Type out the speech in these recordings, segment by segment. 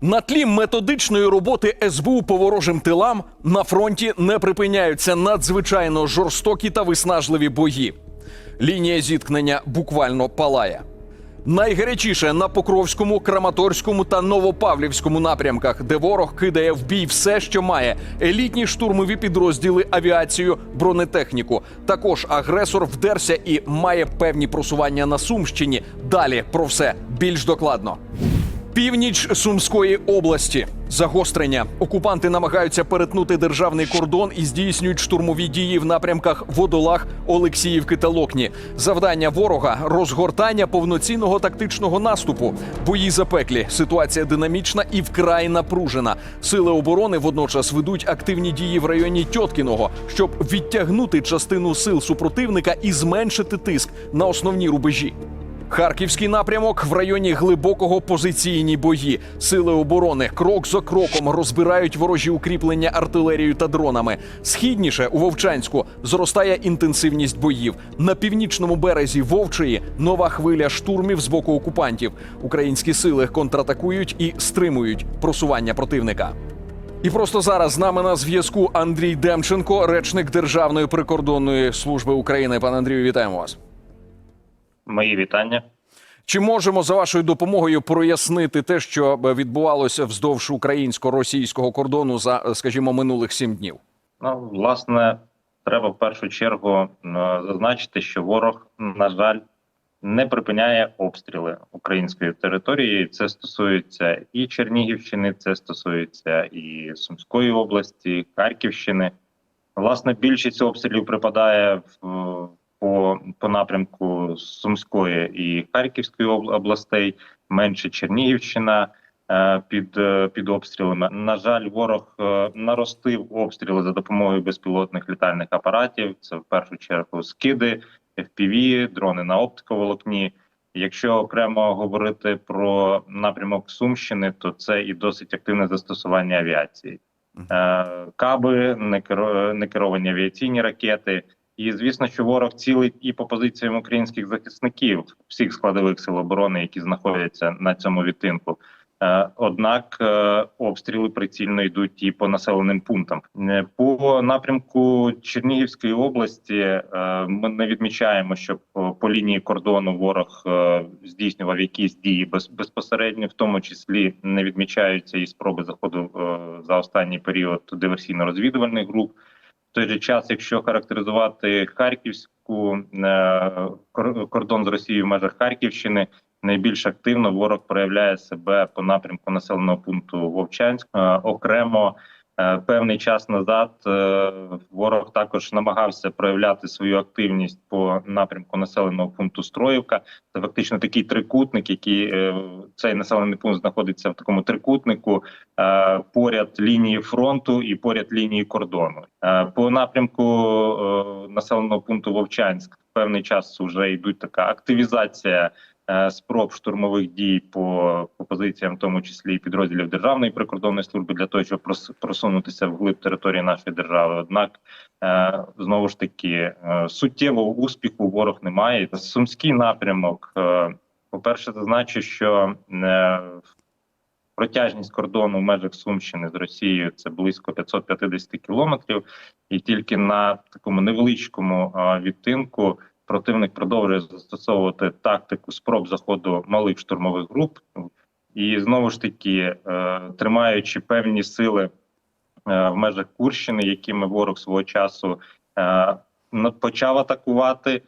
На тлі методичної роботи СБУ по ворожим тилам на фронті не припиняються надзвичайно жорстокі та виснажливі бої. Лінія зіткнення буквально палає. Найгарячіше на Покровському, Краматорському та Новопавлівському напрямках, де ворог кидає в бій все, що має: елітні штурмові підрозділи, авіацію, бронетехніку. Також агресор вдерся і має певні просування на Сумщині. Далі про все більш докладно. Північ Сумської області. Загострення. Окупанти намагаються перетнути державний кордон і здійснюють штурмові дії в напрямках Водолах, Олексіївки та Локні. Завдання ворога розгортання повноцінного тактичного наступу. Бої запеклі. Ситуація динамічна і вкрай напружена. Сили оборони водночас ведуть активні дії в районі Тьоткіного, щоб відтягнути частину сил супротивника і зменшити тиск на основні рубежі. Харківський напрямок в районі глибокого позиційні бої. Сили оборони крок за кроком розбирають ворожі укріплення артилерією та дронами. Східніше у Вовчанську зростає інтенсивність боїв. На північному березі Вовчої нова хвиля штурмів з боку окупантів. Українські сили контратакують і стримують просування противника. І просто зараз з нами на зв'язку Андрій Демченко, речник Державної прикордонної служби України. Пане Андрію, вітаємо вас. Мої вітання. Чи можемо за вашою допомогою прояснити те, що відбувалося вздовж українсько-російського кордону за, скажімо, минулих сім днів? Ну, власне, треба в першу чергу е, зазначити, що ворог, на жаль, не припиняє обстріли української території. Це стосується і Чернігівщини, це стосується і Сумської області, Харківщини. Власне, більшість обстрілів припадає в по, по напрямку Сумської і Харківської областей, менше Чернігівщина е, під, е, під обстрілами. На жаль, ворог е, наростив обстріли за допомогою безпілотних літальних апаратів. Це в першу чергу скиди, FPV, дрони на оптиковолокні. Якщо окремо говорити про напрямок Сумщини, то це і досить активне застосування авіації. Каби, некеро- некеровані авіаційні ракети. І звісно, що ворог цілить і по позиціям українських захисників всіх складових сил оборони, які знаходяться на цьому відтинку. Е, Однак е, обстріли прицільно йдуть і по населеним пунктам. Е, По напрямку Чернігівської області ми не відмічаємо, що по, лінії кордону ворог здійснював якісь дії без, безпосередньо, в тому числі не відмічаються і спроби заходу за останній період диверсійно-розвідувальних груп. В той же час, якщо характеризувати Харківську е, кордон з Росією в межах Харківщини, найбільш активно ворог проявляє себе по напрямку населеного пункту Вовчанськ. Е, Окремо певний час назад е, ворог також намагався проявляти свою активність по напрямку населеного пункту Строївка. Це фактично такий трикутник, який е, цей населений пункт знаходиться в такому трикутнику е, поряд лінії фронту і поряд лінії кордону. Е, По напрямку е, населеного пункту Вовчанськ певний час вже йдуть така активізація е, спроб штурмових дій по, по позиціям, в тому числі і підрозділів Державної прикордонної служби, для того, щоб прос- просунутися вглиб території нашої держави. Однак е, знову ж таки е, суттєвого успіху ворог не має. Сумський напрямок. е, По-перше, зазначу, що е, протяжність кордону в межах Сумщини з Росією це близько 550 кілометрів, і тільки на такому невеличкому е, відтинку противник продовжує застосовувати тактику спроб заходу малих штурмових груп, і знову ж таки, е, тримаючи певні сили е, в межах Курщини, якими ворог свого часу е, почав атакувати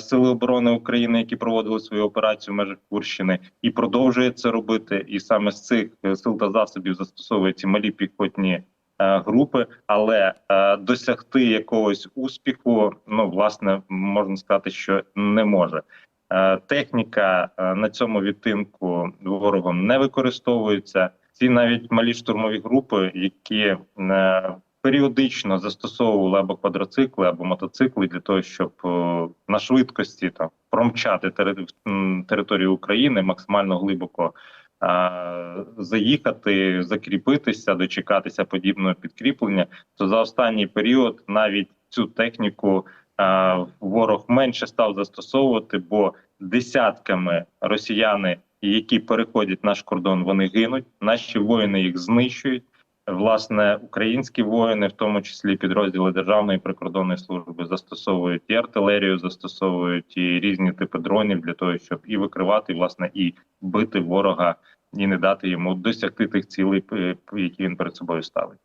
сили оборони України, які проводили свою операцію в межах Курщини, і продовжує це робити. І саме з цих сил та засобів застосовує ці малі піхотні групи, але е, досягти якогось успіху, ну власне можна сказати, що не може. Е, Техніка е, на цьому відтинку ворогом не використовується. Ці навіть малі штурмові групи, які е, періодично застосовували або квадроцикли, або мотоцикли для того, щоб е, на швидкості там промчати тери- територію України максимально глибоко е, заїхати, закріпитися, дочекатися подібного підкріплення, то за останній період навіть цю техніку е, ворог менше став застосовувати, бо десятками росіяни які переходять наш кордон, вони гинуть. Наші воїни їх знищують. Власне, українські воїни, в тому числі підрозділи Державної прикордонної служби, застосовують і артилерію, застосовують і різні типи дронів для того, щоб і викривати, власне, і бити ворога, і не дати йому досягти тих цілей, які він перед собою ставить.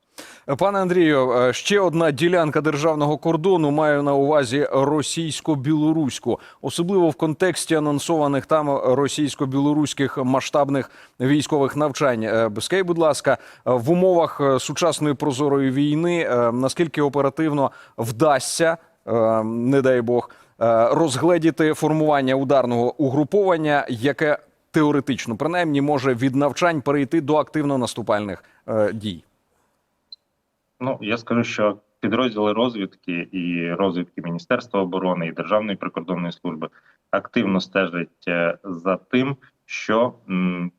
Пане Андрію, е, ще одна ділянка державного кордону маю на увазі російсько-білоруську, особливо в контексті анонсованих там російсько-білоруських масштабних військових навчань. Е, Скажіть, будь ласка, в умовах е, сучасної прозорої війни наскільки оперативно вдасться, не дай Бог, розгледіти формування ударного угруповання, яке теоретично принаймні може від навчань перейти до активно наступальних е, дій. Ну я скажу, що підрозділи розвідки і розвідки Міністерства оборони і Державної прикордонної служби активно стежать е, за тим, що м,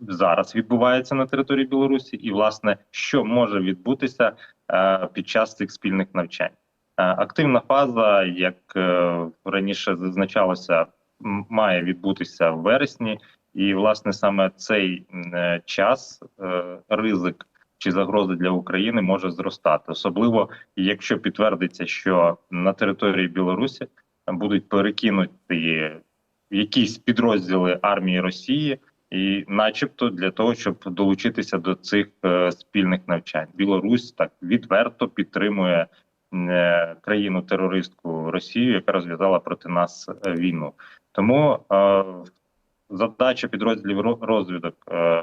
зараз відбувається на території Білорусі, і власне що може відбутися е, під час цих спільних навчань. Е, Активна фаза, як е, раніше зазначалося, має відбутися в вересні, і власне саме цей е, час е, ризик чи загроза для України може зростати, особливо якщо підтвердиться, що на території Білорусі будуть перекинуті якісь підрозділи армії Росії, і, начебто, для того, щоб долучитися до цих е, спільних навчань, Білорусь так відверто підтримує країну терористку Росію, яка розв'язала проти нас е, війну. Тому е, задача підрозділів ро- розвідок. Е,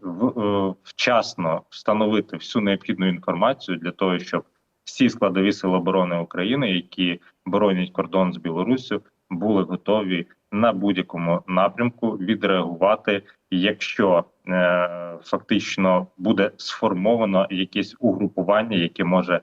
в, е, вчасно встановити всю необхідну інформацію для того, щоб всі складові сили оборони України, які боронять кордон з Білоруссю, були готові на будь-якому напрямку відреагувати, якщо е, фактично буде сформовано якесь угрупування, яке може е,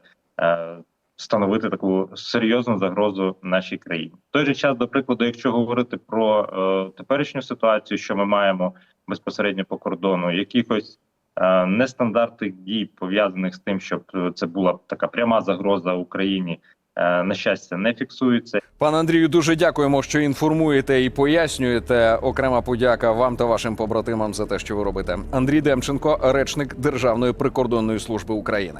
становити таку серйозну загрозу нашій країні. В той же час, до прикладу, якщо говорити про е, теперішню ситуацію, що ми маємо безпосередньо по кордону, якихось е, нестандартних дій пов'язаних з тим, щоб е, це була така пряма загроза Україні. е, На щастя, не фіксується. Пане Андрію, дуже дякуємо, що інформуєте і пояснюєте. Окрема подяка вам та вашим побратимам за те, що ви робите. Андрій Демченко, речник Державної прикордонної служби України.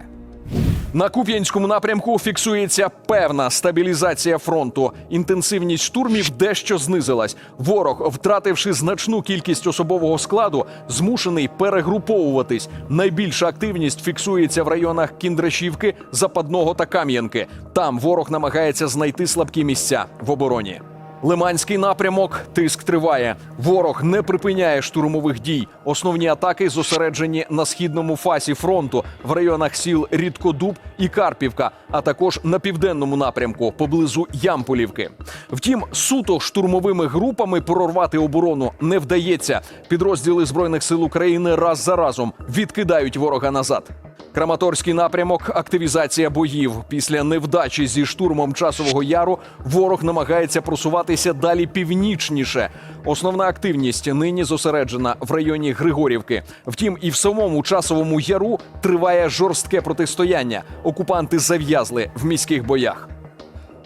На Куп'янському напрямку фіксується певна стабілізація фронту. Інтенсивність штурмів дещо знизилась. Ворог, втративши значну кількість особового складу, змушений перегруповуватись. Найбільша активність фіксується в районах Кіндрашівки, Западного та Кам'янки. Там ворог намагається знайти слабкі місця в обороні. Лиманський напрямок тиск триває. Ворог не припиняє штурмових дій. Основні атаки зосереджені на східному фасі фронту в районах сіл Рідкодуб і Карпівка, а також на південному напрямку поблизу Ямполівки. Втім, суто штурмовими групами прорвати оборону не вдається. Підрозділи збройних сил України раз за разом відкидають ворога назад. Краматорський напрямок активізація боїв. Після невдачі зі штурмом часового яру ворог намагається просуватися далі північніше. Основна активність нині зосереджена в районі Григорівки. Втім, і в самому часовому яру триває жорстке протистояння. Окупанти зав'язли в міських боях.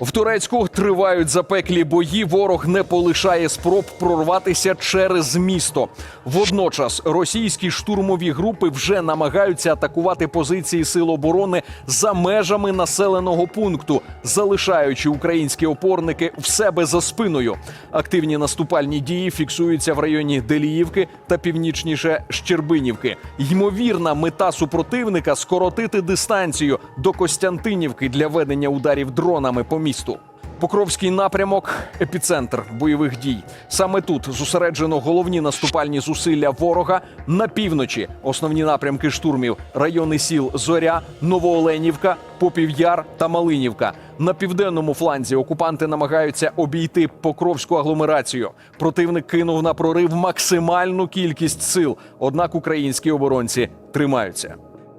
В Турецьку тривають запеклі бої. Ворог не полишає спроб прорватися через місто. Водночас російські штурмові групи вже намагаються атакувати позиції сил оборони за межами населеного пункту, залишаючи українські опорники в себе за спиною. Активні наступальні дії фіксуються в районі Деліївки та північніше Щербинівки. Ймовірна мета супротивника скоротити дистанцію до Костянтинівки для ведення ударів дронами по місту. Покровський напрямок епіцентр бойових дій. Саме тут зосереджено головні наступальні зусилля ворога на півночі. Основні напрямки штурмів райони сіл Зоря, Новооленівка, Попів'яр та Малинівка. На південному фланзі окупанти намагаються обійти Покровську агломерацію. Противник кинув на прорив максимальну кількість сил. Однак українські оборонці тримаються.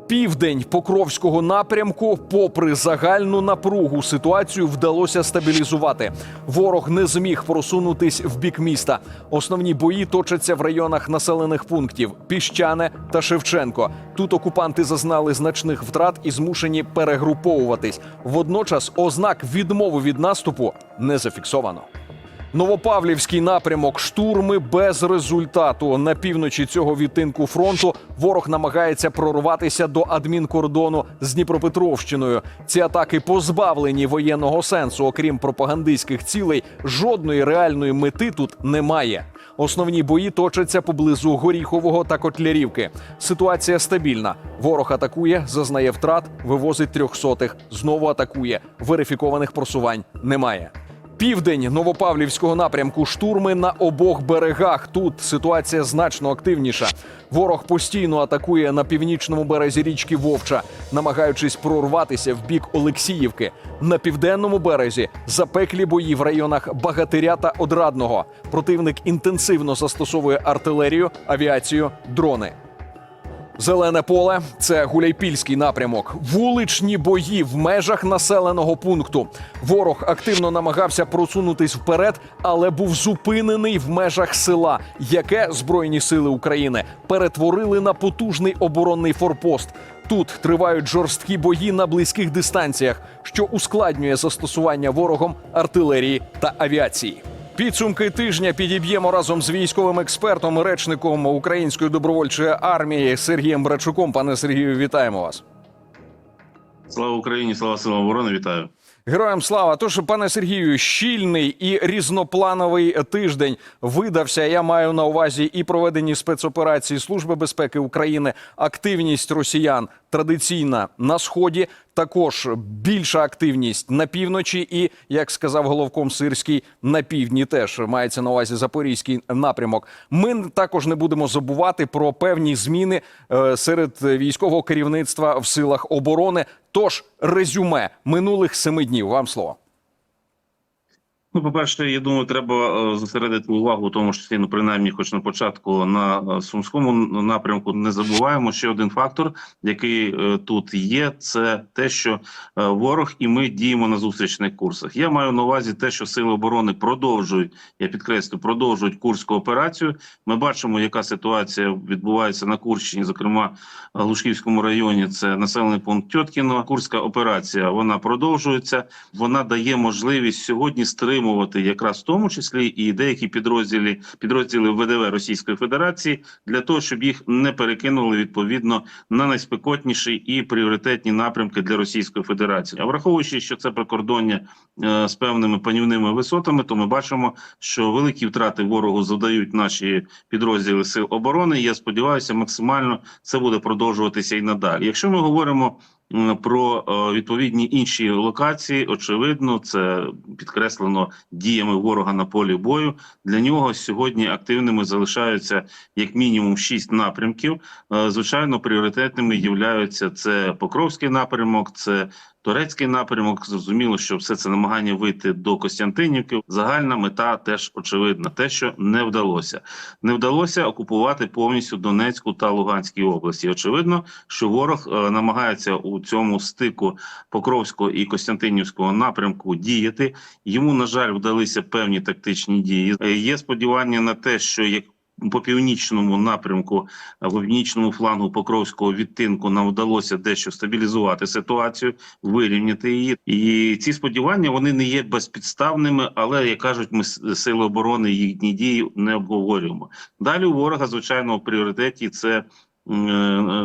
Південь Покровського напрямку, попри загальну напругу, ситуацію вдалося стабілізувати. Ворог не зміг просунутись в бік міста. Основні бої точаться в районах населених пунктів Піщане та Шевченко. Тут окупанти зазнали значних втрат і змушені перегруповуватись. Водночас ознак відмови від наступу не зафіксовано. Новопавлівський напрямок штурми без результату. На півночі цього відтинку фронту ворог намагається прорватися до адмінкордону з Дніпропетровщиною. Ці атаки позбавлені воєнного сенсу. Окрім пропагандистських цілей, жодної реальної мети тут немає. Основні бої точаться поблизу Горіхового та Котлярівки. Ситуація стабільна. Ворог атакує, зазнає втрат, вивозить трьохсотих. Знову атакує. Верифікованих просувань немає. Південь Новопавлівського напрямку штурми на обох берегах. Тут ситуація значно активніша. Ворог постійно атакує на північному березі річки Вовча, намагаючись прорватися в бік Олексіївки. На південному березі запеклі бої в районах Багатиря та Одрадного. Противник інтенсивно застосовує артилерію, авіацію, дрони. Зелене поле це гуляйпільський напрямок. Вуличні бої в межах населеного пункту. Ворог активно намагався просунутись вперед, але був зупинений в межах села, яке Збройні сили України перетворили на потужний оборонний форпост. Тут тривають жорсткі бої на близьких дистанціях, що ускладнює застосування ворогом артилерії та авіації. Підсумки тижня підіб'ємо разом з військовим експертом речником Української добровольчої армії Сергієм Брачуком. Пане Сергію, вітаємо вас. Слава Україні, слава силам оборони, вітаю. Героям слава! Тож, пане Сергію, щільний і різноплановий тиждень видався. Я маю на увазі і проведені спецоперації Служби безпеки України, активність росіян традиційна на сході. Також більша активність на півночі, і як сказав головком Сирський, на півдні теж мається на увазі запорізький напрямок. Ми також не будемо забувати про певні зміни е, серед військового керівництва в силах оборони. Тож резюме минулих семи днів. Вам слово. Ну, по-перше, я думаю, треба е, зосередити увагу, тому числі, ну, принаймні, хоч на початку на е, сумському напрямку, не забуваємо ще один фактор, який е, тут є, це те, що ворог і ми діємо на зустрічних курсах. Я маю на увазі те, що сили оборони продовжують, я підкреслю, продовжують курську операцію. Ми бачимо, яка ситуація відбувається на Курщині, зокрема в Лужківському районі. Це населений пункт Тьоткіно. Курська операція вона продовжується. Вона дає можливість сьогодні стримувати якраз в тому числі і деякі підрозділи підрозділи ВДВ Російської Федерації для того, щоб їх не перекинули відповідно на найспекотніші і пріоритетні напрямки для Російської Федерації. А враховуючи, що це прикордоння е, з певними панівними висотами, то ми бачимо, що великі втрати ворогу завдають наші підрозділи сил оборони. Я сподіваюся, максимально це буде продовжуватися і надалі. Якщо ми говоримо про е, відповідні інші локації, очевидно, це підкреслено діями ворога на полі бою. Для нього сьогодні активними залишаються як мінімум шість напрямків. Е, Звичайно, пріоритетними являються це Покровський напрямок, це турецький напрямок. Зрозуміло, що все це намагання вийти до Костянтинівки. Загальна мета теж очевидна, те, що не вдалося, не вдалося окупувати повністю Донецьку та Луганській області. Очевидно, що ворог е, намагається у цьому стику Покровського і Костянтинівського напрямку діяти. Йому на жаль вдалися певні тактичні дії. Е, Є сподівання на те, що як по північному напрямку, по північному флангу Покровського відтинку нам вдалося дещо стабілізувати ситуацію, вирівняти її. І ці сподівання вони не є безпідставними, але як кажуть, ми сили оборони їхні дії не обговорюємо. Далі у ворога, звичайно, в пріоритеті це. е,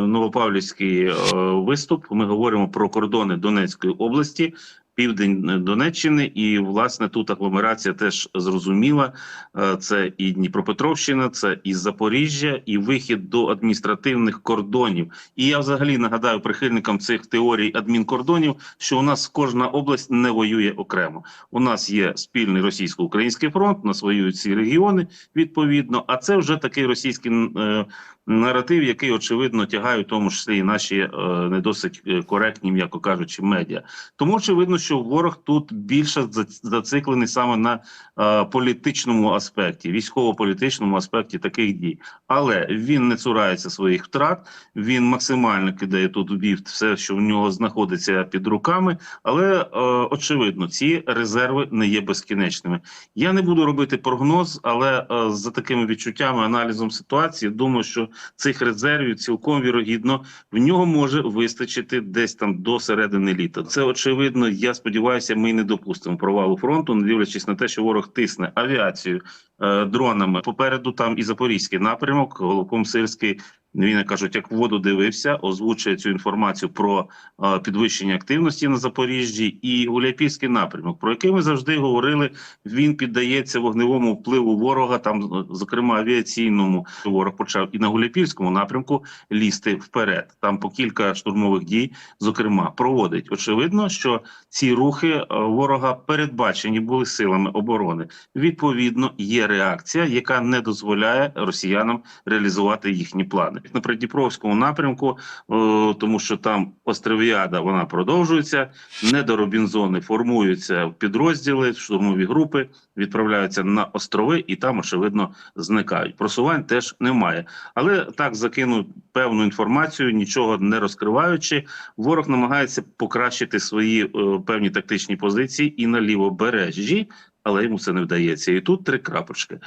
Новопавлівський е, виступ. Ми говоримо про кордони Донецької області, південь Донеччини, і власне тут агломерація теж зрозуміла. Е, Це і Дніпропетровщина, це і Запоріжжя, і вихід до адміністративних кордонів. І я взагалі нагадаю прихильникам цих теорій адмінкордонів, що у нас кожна область не воює окремо. У нас є спільний російсько-український фронт, у нас воюють ці регіони відповідно. А це вже такий російський е, наратив, який очевидно тягають тому числі і наші е, не досить е, коректні, м'яко кажучи, медіа. Тому очевидно, що ворог тут більше зац- зациклений саме на е, політичному аспекті, військово-політичному аспекті таких дій. Але він не цурається своїх втрат. Він максимально кидає тут в бій все, що в нього знаходиться під руками. Але е, очевидно, ці резерви не є безкінечними. Я не буду робити прогноз, але е, за такими відчуттями, аналізом ситуації, думаю, що цих резервів цілком вірогідно в нього може вистачити десь там до середини літа. Це очевидно я сподіваюся, ми не допустимо провалу фронту, не дивлячись на те, що ворог тисне авіацією, е, дронами. Попереду там і запорізький напрямок, головком сирський. Він кажуть, як воду дивився, озвучує цю інформацію про е, підвищення активності на Запоріжжі і Гуляйпільський напрямок, про який ми завжди говорили. Він піддається вогневому впливу ворога. Там, е, зокрема, авіаційному ворог почав і на Гуляйпільському напрямку лізти вперед. Там по кілька штурмових дій, зокрема, проводить. Очевидно, що ці рухи е, ворога передбачені були силами оборони. Відповідно, є реакція, яка не дозволяє росіянам реалізувати їхні плани на Придніпровському напрямку, е, тому що там Островіада вона продовжується. Недоробінзони формуються в підрозділи, штурмові групи відправляються на острови, і там очевидно зникають. Просувань теж немає, але так закинуть певну інформацію, нічого не розкриваючи. Ворог намагається покращити свої е, певні тактичні позиції і на лівобережжі. Але йому це не вдається, і тут три крапочки.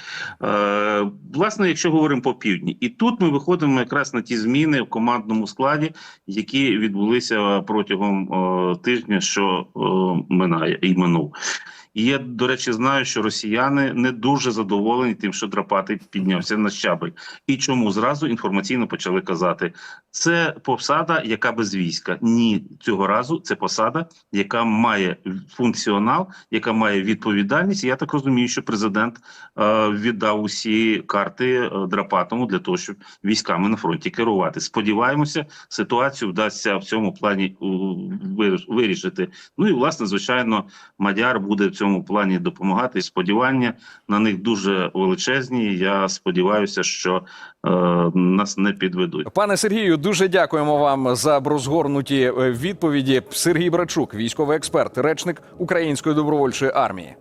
Е, власне, якщо говоримо по півдні, і тут ми виходимо якраз на ті зміни в командному складі, які відбулися протягом е, тижня, що е, минає і минув. І я, до речі, знаю, що росіяни не дуже задоволені тим, що Драпати піднявся на щабель. І чому зразу інформаційно почали казати, це посада, яка без війська. Ні, цього разу це посада, яка має функціонал, яка має відповідальність. Я так розумію, що президент е, віддав усі карти е, Драпатому для того, щоб військами на фронті керувати. Сподіваємося, ситуацію вдасться в цьому плані вирішити. Ну і власне, звичайно, Мадяр буде в цьому плані допомагати. І Сподівання на них дуже величезні. Я сподіваюся, що е, нас не підведуть. Пане Сергію, дуже дякуємо вам за розгорнуті е, відповіді. Сергій Брачук, військовий експерт, речник Української добровольчої армії.